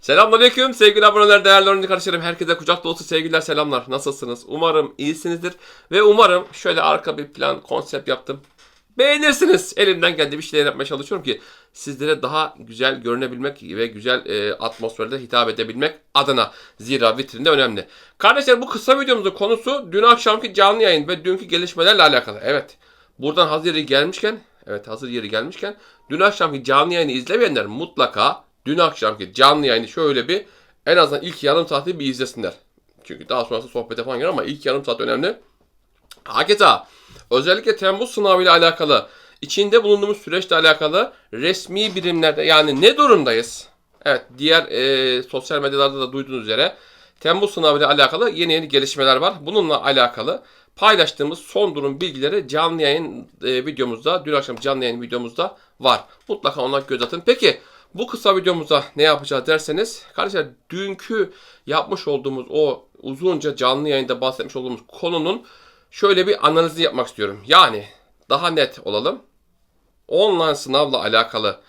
Selamünaleyküm sevgili aboneler, değerli oyuncu kardeşlerim. Herkese kucak dolusu sevgiler, selamlar. Nasılsınız? Umarım iyisinizdir. Ve umarım şöyle arka bir plan, konsept yaptım. Beğenirsiniz. Elimden geldiği bir şeyler yapmaya çalışıyorum ki sizlere daha güzel görünebilmek ve güzel e, atmosferde hitap edebilmek adına. Zira vitrinde önemli. Kardeşler bu kısa videomuzun konusu dün akşamki canlı yayın ve dünkü gelişmelerle alakalı. Evet. Buradan hazır yeri gelmişken, evet hazır yeri gelmişken dün akşamki canlı yayını izlemeyenler mutlaka dün akşamki canlı yayını şöyle bir en azından ilk yarım saati bir izlesinler. Çünkü daha sonrası sohbete falan girer ama ilk yarım saat önemli. Hakeza özellikle Temmuz sınavıyla alakalı, içinde bulunduğumuz süreçle alakalı resmi birimlerde yani ne durumdayız? Evet diğer e, sosyal medyalarda da duyduğunuz üzere Temmuz sınavıyla alakalı yeni yeni gelişmeler var. Bununla alakalı paylaştığımız son durum bilgileri canlı yayın e, videomuzda, dün akşam canlı yayın videomuzda var. Mutlaka ona göz atın. Peki bu kısa videomuzda ne yapacağız derseniz, kardeşler dünkü yapmış olduğumuz o uzunca canlı yayında bahsetmiş olduğumuz konunun şöyle bir analizini yapmak istiyorum. Yani daha net olalım. Online sınavla alakalı,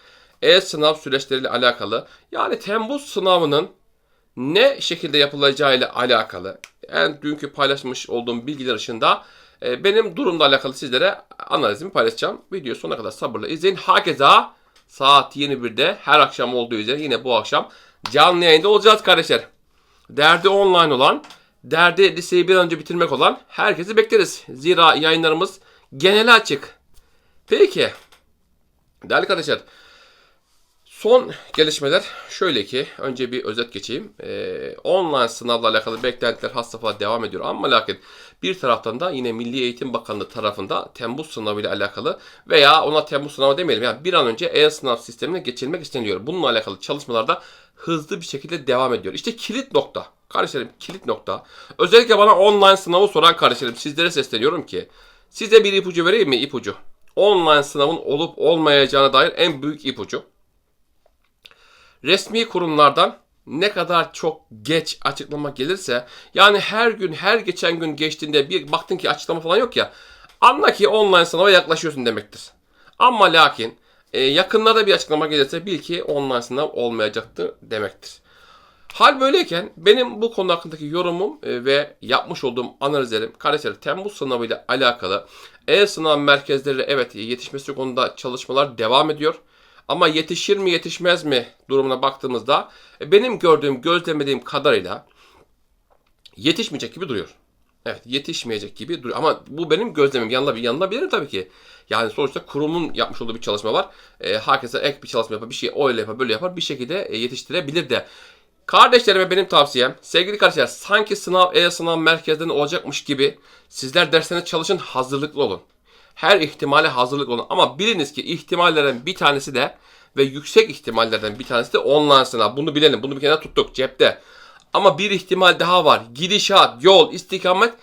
e-sınav süreçleriyle alakalı, yani Temmuz sınavının ne şekilde yapılacağıyla alakalı, en dünkü paylaşmış olduğum bilgiler ışığında e, benim durumla alakalı sizlere analizimi paylaşacağım. Videoyu sonuna kadar sabırla izleyin. Hakeza saat 21'de her akşam olduğu üzere yine bu akşam canlı yayında olacağız kardeşler. Derdi online olan, derdi liseyi bir an önce bitirmek olan herkesi bekleriz. Zira yayınlarımız genele açık. Peki. Değerli kardeşler. Son gelişmeler şöyle ki önce bir özet geçeyim. Ee, online sınavla alakalı beklentiler has safhada devam ediyor ama lakin bir taraftan da yine Milli Eğitim Bakanlığı tarafında Temmuz sınavı ile alakalı veya ona Temmuz sınavı demeyelim yani bir an önce e-sınav sistemine geçilmek isteniyor. Bununla alakalı çalışmalarda hızlı bir şekilde devam ediyor. İşte kilit nokta. Kardeşlerim kilit nokta. Özellikle bana online sınavı soran kardeşlerim sizlere sesleniyorum ki size bir ipucu vereyim mi ipucu? Online sınavın olup olmayacağına dair en büyük ipucu resmi kurumlardan ne kadar çok geç açıklama gelirse yani her gün her geçen gün geçtiğinde bir baktın ki açıklama falan yok ya anla ki online sınava yaklaşıyorsun demektir. Ama lakin e, yakınlarda bir açıklama gelirse bil ki online sınav olmayacaktır demektir. Hal böyleyken benim bu konu hakkındaki yorumum e, ve yapmış olduğum analizlerim kardeşler Temmuz sınavı ile alakalı e-sınav merkezleri evet yetişmesi konuda çalışmalar devam ediyor. Ama yetişir mi yetişmez mi durumuna baktığımızda e, benim gördüğüm, gözlemlediğim kadarıyla yetişmeyecek gibi duruyor. Evet yetişmeyecek gibi duruyor. Ama bu benim gözlemim. Yanına, yanılabilirim tabii ki. Yani sonuçta kurumun yapmış olduğu bir çalışma var. E, herkese ek bir çalışma yapar, bir şey öyle yapar, böyle yapar. Bir şekilde e, yetiştirebilir de. Kardeşlerime benim tavsiyem, sevgili kardeşler sanki sınav e-sınav merkezlerinde olacakmış gibi sizler derslerine çalışın, hazırlıklı olun her ihtimale hazırlık olun. Ama biliniz ki ihtimallerden bir tanesi de ve yüksek ihtimallerden bir tanesi de online sınav. Bunu bilelim. Bunu bir kenara tuttuk cepte. Ama bir ihtimal daha var. Gidişat, yol, istikamet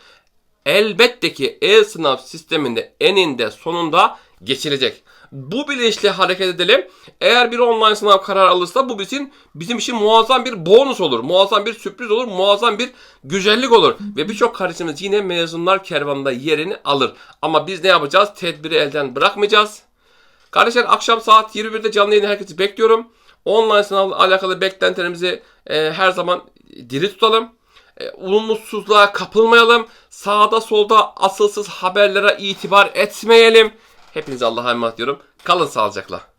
elbette ki e-sınav sisteminde eninde sonunda geçilecek. Bu bilinçle hareket edelim. Eğer bir online sınav kararı alırsa bu bizim bizim için muazzam bir bonus olur. Muazzam bir sürpriz olur. Muazzam bir güzellik olur. Ve birçok kardeşimiz yine mezunlar kervanında yerini alır. Ama biz ne yapacağız? Tedbiri elden bırakmayacağız. Kardeşler akşam saat 21'de canlı yayını herkesi bekliyorum. Online sınavla alakalı beklentilerimizi e, her zaman diri tutalım. E, umutsuzluğa kapılmayalım. Sağda solda asılsız haberlere itibar etmeyelim. Hepinize Allah'a emanet ediyorum. Kalın sağlıcakla.